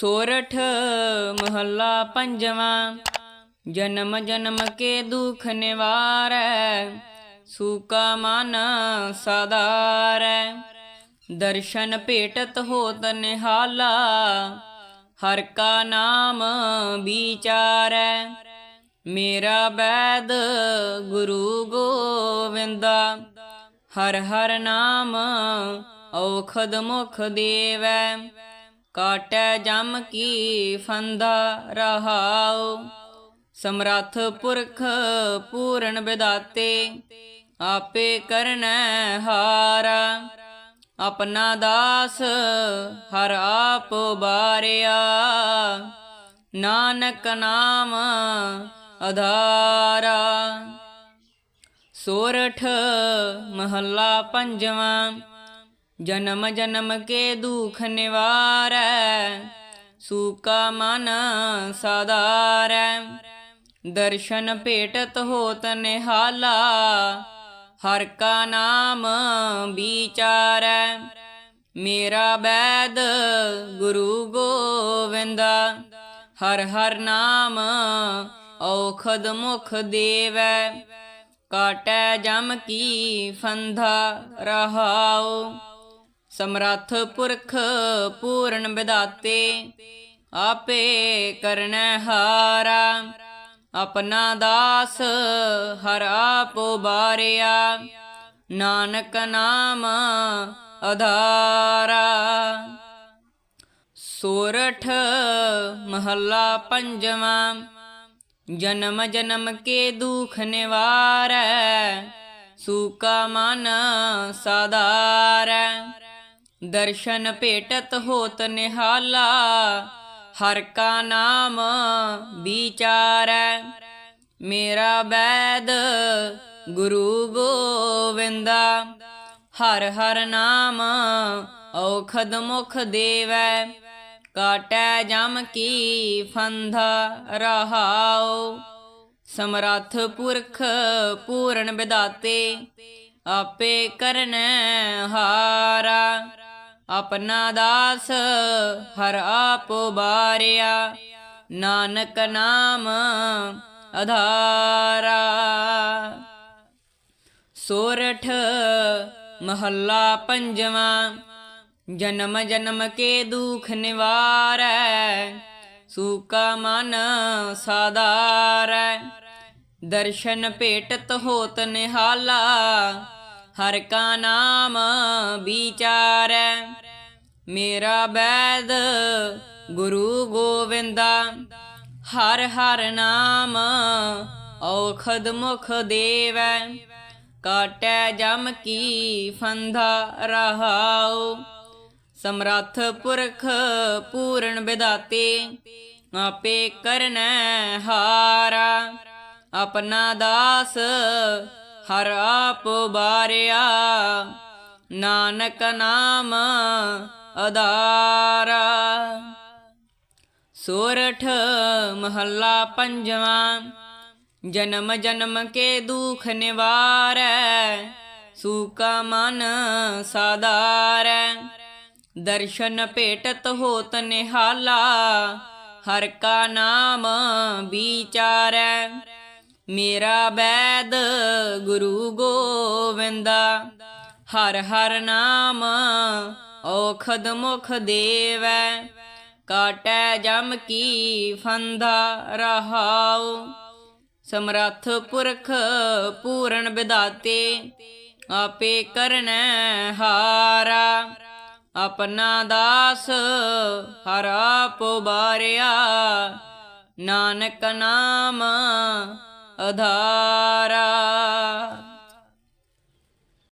ਸੋਰਠ ਮਹੱਲਾ ਪੰਜਵਾਂ, ਜਨਮ ਜਨਮ ਕੇ ਦੁਖ ਨਿਵਾਰੈ, ਸੂਕਾ ਮਨ ਸਦਾਰੈ ਦਰਸ਼ਨ ਭੇਟਤ ਹੋਤ ਨਿਹਾਲਾ, ਹਰ ਕਾ ਨਾਮ ਵਿਚਾਰੈ। ਮੇਰਾ ਬੈਦ ਗੁਰੂ ਗੋਵਿੰਦਾ, ਹਰ ਹਰ ਨਾਮ ਔਖਦ ਮੁਖ ਦੇਵੈ। ਕਾਟੈ ਜਮ ਕੀ ਫੰਦਾ ਰਹਾਉ, ਸਮਰੱਥ ਪੁਰਖ ਪੂਰਨ ਵਿਦਾਤੇ, ਆਪੇ ਕਰਨੈ ਹਾਰਾ। ਆਪਣਾ ਦਾਸ ਹਰ ਆਪ ਬਾਰਿਆ ਨਾਨਕ ਨਾਮ ਆਧਾਰਾ ਸੋਰਠ ਮਹੱਲਾ ਪੰਜਵਾਂ ਜਨਮ ਜਨਮ ਕੇ ਦੁਖ ਨਿਵਾਰੈ, ਸੂਕਾ ਮਨ ਸਾਦਾਰੈ ਦਰਸ਼ਨ ਭੇਟਤ ਹੋਤ ਨਿਹਾਲਾ, ਹਰ ਕਾ ਨਾਮ ਵਿਚਾਰੈ। ਮੇਰਾ ਬੈਦ ਗੁਰੂ ਗੋਵਿੰਦਾ, ਹਰ ਹਰ ਨਾਮ ਔਖਦ ਮੁਖ ਦੇਵੈ। ਕਾਟੈ ਜਮ ਕੀ ਫੰਧਾ ਰਹਾਉ। ਸਮਰੱਥ ਪੁਰਖ ਪੂਰਨ ਵਿਦਾਤੇ, ਆਪੇ ਕਰਨੈ ਹਾਰਾ। ਆਪਣਾ ਦਾਸ ਹਰ ਆਪ ਬਾਰਿਆ ਨਾਨਕ ਨਾਮ ਅਧਾਰਾ। ਸੋਰਠ ਮਹੱਲਾ ਪੰਜਵਾਂ, ਜਨਮ ਜਨਮ ਕੇ ਦੁਖ ਨਿਵਾਰੈ, ਸੂਕਾ ਮਨ ਸਾਦਾਰੈ ਦਰਸ਼ਨ ਭੇਟਤ ਹੋਤ ਨਿਹਾਲਾ, ਹਰ ਕਾ ਨਾਮ ਵਿਚਾਰੈ। ਮੇਰਾ ਬੈਦ ਗੁਰੂ ਗੋਵਿੰਦਾ, ਹਰ ਹਰ ਨਾਮ ਔਖਦ ਮੁਖ ਦੇਵੈ। ਕਾਟੈ ਜਮ ਕੀ ਫੰਧਾ ਰਹਾਉ, ਸਮਰੱਥ ਪੁਰਖ ਪੂਰਨ ਵਿਦਾਤੇ ਆਪੇ ਕਰਨ ਹਾਰਾ। ਆਪਣਾ ਦਾਸ ਹਰ ਆਪ ਬਾਰਿਆ ਨਾਨਕ ਨਾਮ ਅਧਾਰਾ। ਸੋਰਠ ਮਹੱਲਾ ਪੰਜਵਾਂ, ਜਨਮ ਜਨਮ ਕੇ ਦੁਖ ਨਿਵਾਰੈ, ਸੂਕਾ ਮਨ ਸਾਦਾਰੈ ਦਰਸ਼ਨ ਭੇਟਤ ਹੋਤ ਨਿਹਾਲਾ ਹਰ ਕਾ ਨਾਮ ਵਿਚਾਰੈ। ਮੇਰਾ ਬੈਦ ਗੁਰੂ ਗੋਵਿੰਦਾ। ਹਰ ਹਰ ਨਾਮ ਔਖਦ ਮੁਖ ਦੇਵੈ। ਕਾਟੈ ਜਮ ਕੀ ਫੰਧਾ ਰਹਾਉ। ਸਮਰੱਥ ਪੁਰਖ ਪੂਰਨ ਵਿਦਾਤੇ ਆਪੇ ਕਰਨੈ ਹਾਰਾ। ਆਪਣਾ ਦਾਸ ਹਰ ਆਪ ਬਾਰਿਆ। ਨਾਨਕ ਨਾਮ ਆਧਾਰਾ ਸੋਰਠ ਮਹੱਲਾ ਪੰਜਵਾਂ। ਜਨਮ ਜਨਮ ਕੇ ਦੁਖ ਨਿਵਾਰੈ। ਸੂਕਾ ਮਨ ਸਾਦਾਰੈ ਦਰਸ਼ਨ ਭੇਟਤ ਹੋਤ ਨਿਹਾਲਾ। ਹਰ ਕਾ ਨਾਮ ਵਿਚਾਰੈ ਮੇਰਾ ਬੈਦ ਗੁਰੂ ਗੋਵਿੰਦਾ। ਹਰ ਹਰ ਨਾਮ ਔਖਦ ਮੁਖ ਦੇਵੈ। ਕਾਟੈ ਜਮ ਕੀ ਫੰਧਾ ਰਹਾਉ। ਸਮਰੱਥ ਪੁਰਖ ਪੂਰਨ ਵਿਦਾਤੇ ਆਪੇ ਕਰਨੈ ਹਾਰਾ। ਆਪਣਾ ਦਾਸ ਹਰਾ ਆਪ ਬਾਰਿਆ ਨਾਨਕ ਨਾਮ ਆਧਾਰਾ